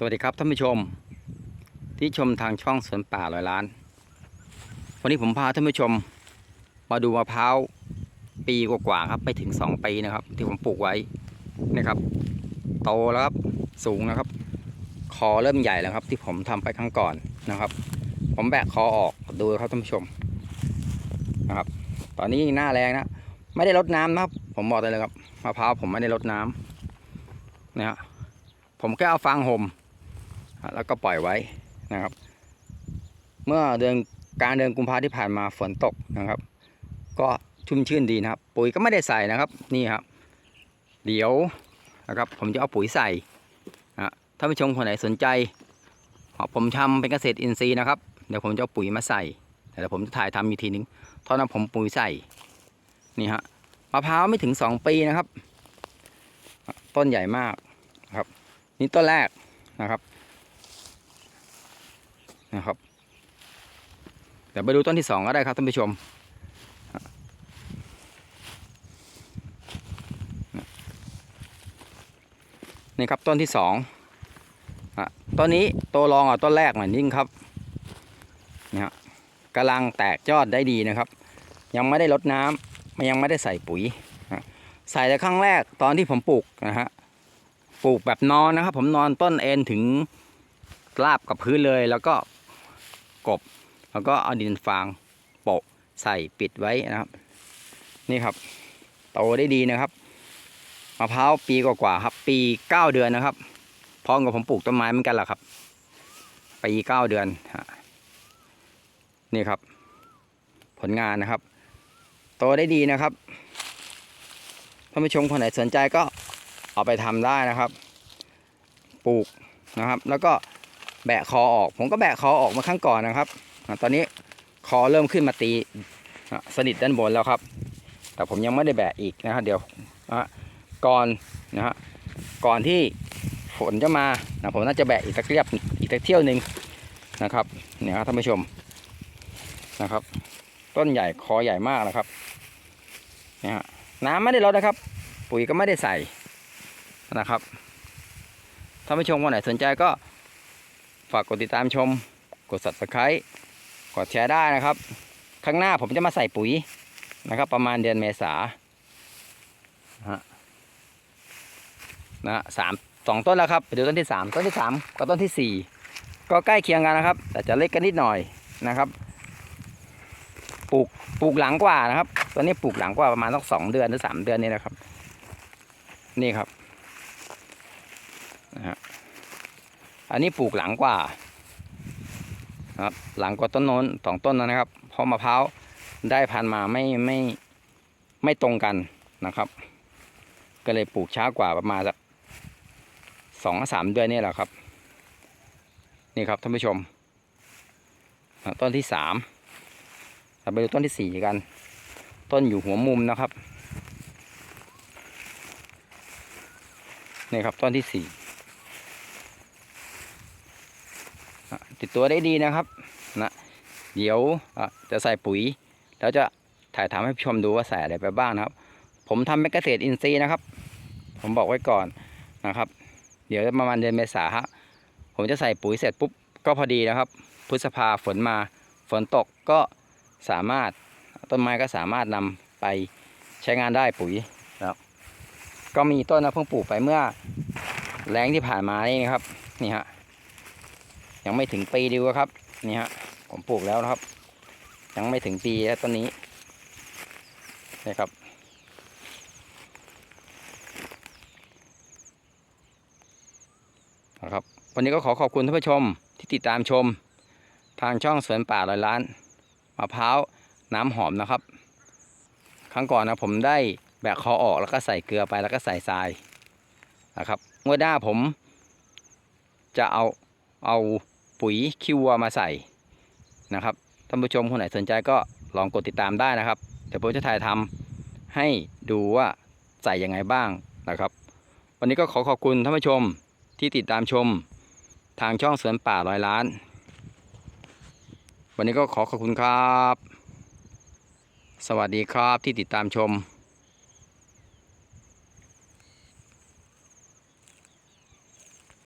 สวัสดีครับท่านผู้ชม ที่ชมทางช่องสวนป่าลอยล้าน วันนี้ผมพาท่านผู้ชม มาดูมะพร้าวปีกว่าๆครับไม่ถึง 2 ปีนะครับ ที่ผมปลูกไว้นะครับ โตแล้วครับสูงนะครับ คอเริ่มใหญ่แล้วครับ ที่ผมทำไปครั้งก่อนนะครับ ผมแบกคอออกดูครับท่านผู้ชมนะครับ ตอนนี้หน้าแรงนะไม่ได้รดน้ำนะครับ ผมบอกได้เลยครับมะพร้าวผมไม่ได้รดน้ำนะฮะผมแค่เอาฟางห่ม แล้วก็ปล่อยไว้นะครับ เมื่อเดือนการเดือนกุมภาที่ผ่านมาฝนตกนะครับ ก็ชุ่มชื่นดีนะครับ ปุ๋ยก็ไม่ได้ใส่นะครับนี่ครับ เดี๋ยวนะครับผมจะเอาปุ๋ยใส่นะถ้าผู้ชมคนไหนสนใจอะผมทำเป็นเกษตรอินทรีย์นะครับ เดี๋ยวผมจะเอาปุ๋ยมาใส่ แต่เดี๋ยวผมจะถ่ายทำอีกทีนึงตอนนั้นผมปุ๋ยใส่นี่ฮะมะพร้าวไม่ถึงสองปีนะครับ ต้นใหญ่มากนะครับ นี่ต้นแรกนะครับ นะครับเดี๋ยวไปดูต้นที่สองก็ได้ครับท่านผู้ชม นี่ครับต้นที่สองอะต้นนี้โตรองอะต้นแรกเหน่อนยิ่งครับนี่ฮะกำลังแตกยอดได้ดีนะครับ ยังไม่ได้ลดน้ำมันยังไม่ได้ใส่ปุ๋ยใส่แต่ครั้งแรกตอนที่ผมปลูกนะฮะปลูกแบบนอนนะครับ ผมนอนต้นเอ็นถึงราบกับพื้นเลยแล้วก็ กบ แล้วก็เอาดินฟางโปะใส่ปิดไว้นะครับ นี่ครับโตได้ดีนะครับมะพร้าวปีกว่าๆครับ ปีเก้าเดือนนะครับพร้อมกับผมปลูกต้นไม้เหมือนกันแหละครับปีเก้าเดือนนี่ครับ ผลงานนะครับโตได้ดีนะครับท่านผู้ชมคนไหนสนใจก็เอาไปทำได้นะครับ ปลูกนะครับ แล้วก็ แบะคอออก ผมก็แบะคอออกมาครั้งก่อนนะครับ ตอนนี้คอเริ่มขึ้นมาตีสนิทด้านบนแล้วครับ แต่ผมยังไม่ได้แบะอีกนะครับเดี๋ยวก่อนนะฮะก่อนที่ฝนจะมานะผมน่าจะแบะอีกสักเรียบอีกสักเที่ยวหนึ่งนะครับเนี่ยครับท่านผู้ชมนะครับ ต้นใหญ่คอใหญ่มากนะครับนี่ฮะน้ำไม่ได้ลดนะครับ ปุ๋ยก็ไม่ได้ใส่นะครับท่านผู้ชมคนไหนสนใจก็ ฝากกดติดตามชม กด subscribe กดแชร์ได้นะครับ ข้างหน้าผมจะมาใส่ปุ๋ยนะครับ ประมาณเดือนเมษานะฮะนะฮะสามสองต้นแล้วครับไปดูต้นที่สามต้นที่สามกับต้นที่สี่ก็ใกล้เคียงกันนะครับ แต่จะเล็กกันนิดหน่อยนะครับปลูกปลูกหลังกว่านะครับ ตอนนี้ปลูกหลังกว่าประมาณสักสองเดือนหรือสามเดือนนี่นะครับ นี่ครับนะฮะ อันนี้ปลูกหลังกว่าครับหลังกว่าต้นโน้นสองต้นนะครับเพราะมะพร้าวได้พันมาไม่ไม่ไม่ตรงกันนะครับ ก็เลยปลูกช้ากว่าประมาณสักสองสามเดือนนี่แหละครับ นี่ครับท่านผู้ชม ต้นที่สามเราไปดูต้นที่สี่กัน ต้นอยู่หัวมุมนะครับนี่ครับต้นที่สี่อะ ติดตัวได้ดีนะครับนะเดี๋ยวจะใส่ปุ๋ย แล้วจะถ่ายทำให้ชมดูว่าใส่อะไรไปบ้างนะครับ ผมทำเป็นเกษตรอินทรีย์นะครับ ผมบอกไว้ก่อนนะครับ เดี๋ยวประมาณเดือนเมษาฮะผมจะใส่ปุ๋ยเสร็จปุ๊บก็พอดีนะครับ พฤษภาฝนมาฝนตกก็สามารถต้นไม้ก็สามารถนำไปใช้งานได้ปุ๋ยนะครับก็มีต้นนะเพิ่งปลูกไปเมื่อแรงที่ผ่านมานี่นะครับนี่ฮะ ยังไม่ถึงปีดีกว่าครับ นี่ฮะ ผมปลูกแล้วนะครับ ยังไม่ถึงปีแล้วต้นนี้นี่ครับนะครับ วันนี้ก็ขอขอบคุณท่านผู้ชมที่ติดตามชม ทางช่องสวนป่าลอยล้านมะพร้าวน้ำหอมนะครับ ครั้งก่อนนะผมได้แบกคอออกแล้วก็ใส่เกลือไปแล้วก็ใส่ทรายนะครับเมื่อหน้าผมจะเอาเอา ปุ๋ยคิวมาใส่นะครับท่านผู้ชมคนไหนสนใจก็ลองกดติดตามได้นะครับ เดี๋ยวผมจะถ่ายทำให้ดูว่าใส่ยังไงบ้างนะครับ วันนี้ก็ขอขอบคุณท่านผู้ชมที่ติดตามชมทางช่องสวนป่าร้อยล้าน วันนี้ก็ขอขอบคุณครับ สวัสดีครับที่ติดตามชม